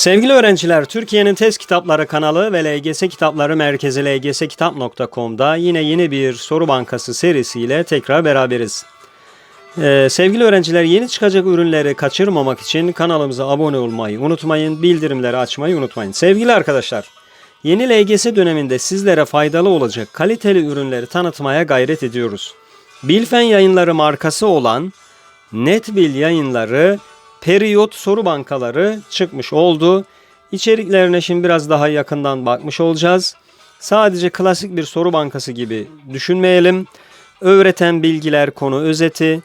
Sevgili öğrenciler, Türkiye'nin Test Kitapları kanalı ve LGS Kitapları Merkezi lgskitap.com'da yine yeni bir soru bankası serisiyle tekrar beraberiz. Ee, sevgili öğrenciler, yeni çıkacak ürünleri kaçırmamak için kanalımıza abone olmayı unutmayın, bildirimleri açmayı unutmayın. Sevgili arkadaşlar, yeni LGS döneminde sizlere faydalı olacak kaliteli ürünleri tanıtmaya gayret ediyoruz. Bilfen yayınları markası olan Netbil yayınları periyot soru bankaları çıkmış oldu. İçeriklerine şimdi biraz daha yakından bakmış olacağız. Sadece klasik bir soru bankası gibi düşünmeyelim. Öğreten bilgiler konu özeti,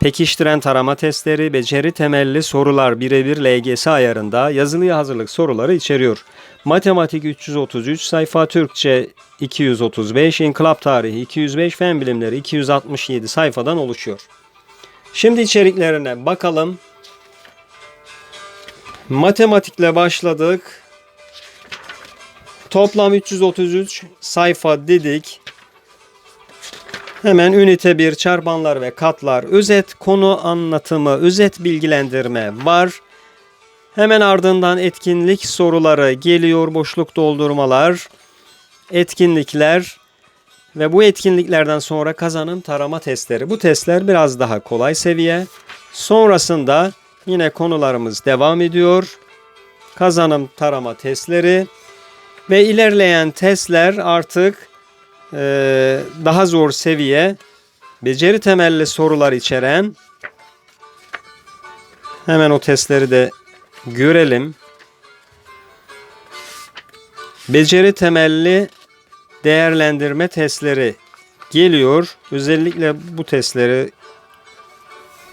pekiştiren tarama testleri, beceri temelli sorular birebir LGS ayarında yazılıya hazırlık soruları içeriyor. Matematik 333 sayfa, Türkçe 235, İnkılap tarihi 205, fen bilimleri 267 sayfadan oluşuyor. Şimdi içeriklerine bakalım. Matematikle başladık. Toplam 333 sayfa dedik. Hemen ünite 1 çarpanlar ve katlar, özet konu anlatımı, özet bilgilendirme var. Hemen ardından etkinlik soruları geliyor, boşluk doldurmalar, etkinlikler ve bu etkinliklerden sonra kazanım tarama testleri. Bu testler biraz daha kolay seviye. Sonrasında Yine konularımız devam ediyor. Kazanım tarama testleri ve ilerleyen testler artık e, daha zor seviye beceri temelli sorular içeren hemen o testleri de görelim. Beceri temelli değerlendirme testleri geliyor. Özellikle bu testleri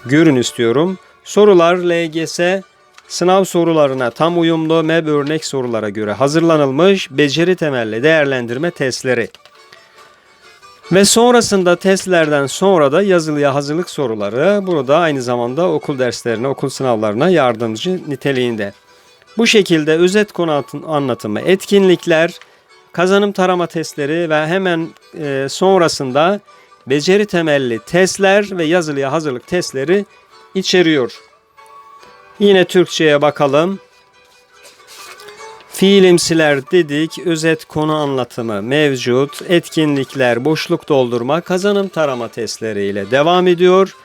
görün istiyorum. Sorular LGS sınav sorularına tam uyumlu MEB örnek sorulara göre hazırlanılmış beceri temelli değerlendirme testleri. Ve sonrasında testlerden sonra da yazılıya hazırlık soruları burada aynı zamanda okul derslerine, okul sınavlarına yardımcı niteliğinde. Bu şekilde özet konu anlatımı, etkinlikler, kazanım tarama testleri ve hemen e, sonrasında beceri temelli testler ve yazılıya hazırlık testleri içeriyor. Yine Türkçe'ye bakalım. Fiilimsiler dedik, özet konu anlatımı mevcut, etkinlikler, boşluk doldurma, kazanım tarama testleriyle devam ediyor.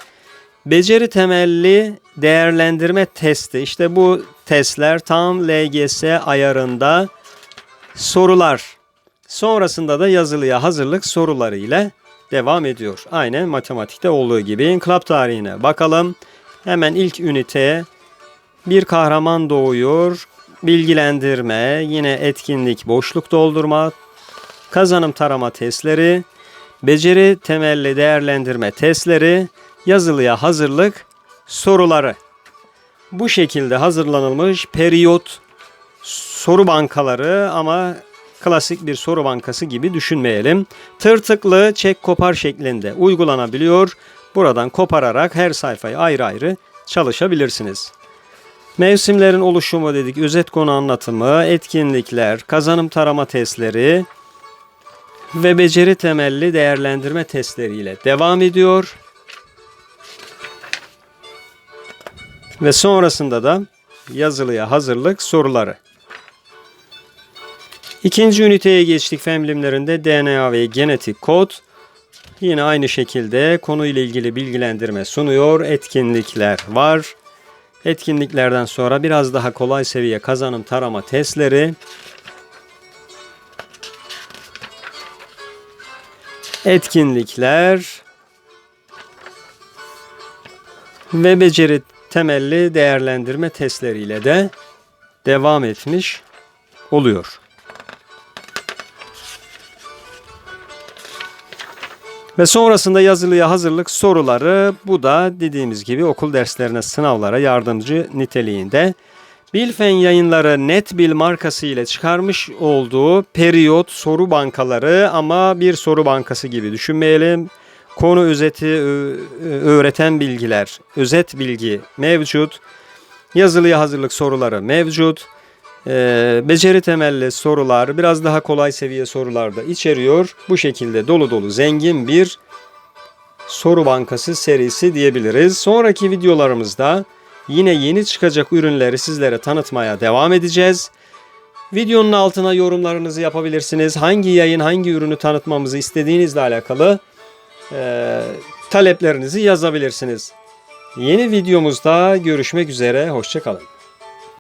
Beceri temelli değerlendirme testi. İşte bu testler tam LGS ayarında sorular. Sonrasında da yazılıya hazırlık soruları ile devam ediyor. Aynen matematikte olduğu gibi. İnkılap tarihine bakalım. Hemen ilk üniteye bir kahraman doğuyor. Bilgilendirme, yine etkinlik, boşluk doldurma, kazanım tarama testleri, beceri temelli değerlendirme testleri, yazılıya hazırlık soruları. Bu şekilde hazırlanılmış periyot soru bankaları ama klasik bir soru bankası gibi düşünmeyelim. Tırtıklı çek kopar şeklinde uygulanabiliyor. Buradan kopararak her sayfayı ayrı ayrı çalışabilirsiniz. Mevsimlerin oluşumu dedik, özet konu anlatımı, etkinlikler, kazanım tarama testleri ve beceri temelli değerlendirme testleriyle devam ediyor. Ve sonrasında da yazılıya hazırlık soruları. İkinci üniteye geçtik fen bilimlerinde DNA ve genetik kod. Yine aynı şekilde konuyla ilgili bilgilendirme sunuyor. Etkinlikler var. Etkinliklerden sonra biraz daha kolay seviye kazanım tarama testleri etkinlikler ve beceri temelli değerlendirme testleriyle de devam etmiş oluyor. Ve sonrasında yazılıya hazırlık soruları bu da dediğimiz gibi okul derslerine sınavlara yardımcı niteliğinde. Bilfen yayınları Netbil markası ile çıkarmış olduğu periyot soru bankaları ama bir soru bankası gibi düşünmeyelim. Konu özeti, öğreten bilgiler, özet bilgi mevcut. Yazılıya hazırlık soruları mevcut. Ee, beceri temelli sorular, biraz daha kolay seviye sorular da içeriyor. Bu şekilde dolu dolu zengin bir soru bankası serisi diyebiliriz. Sonraki videolarımızda Yine yeni çıkacak ürünleri sizlere tanıtmaya devam edeceğiz. Videonun altına yorumlarınızı yapabilirsiniz. Hangi yayın, hangi ürünü tanıtmamızı istediğinizle alakalı eee, taleplerinizi yazabilirsiniz. Yeni videomuzda görüşmek üzere. Hoşçakalın.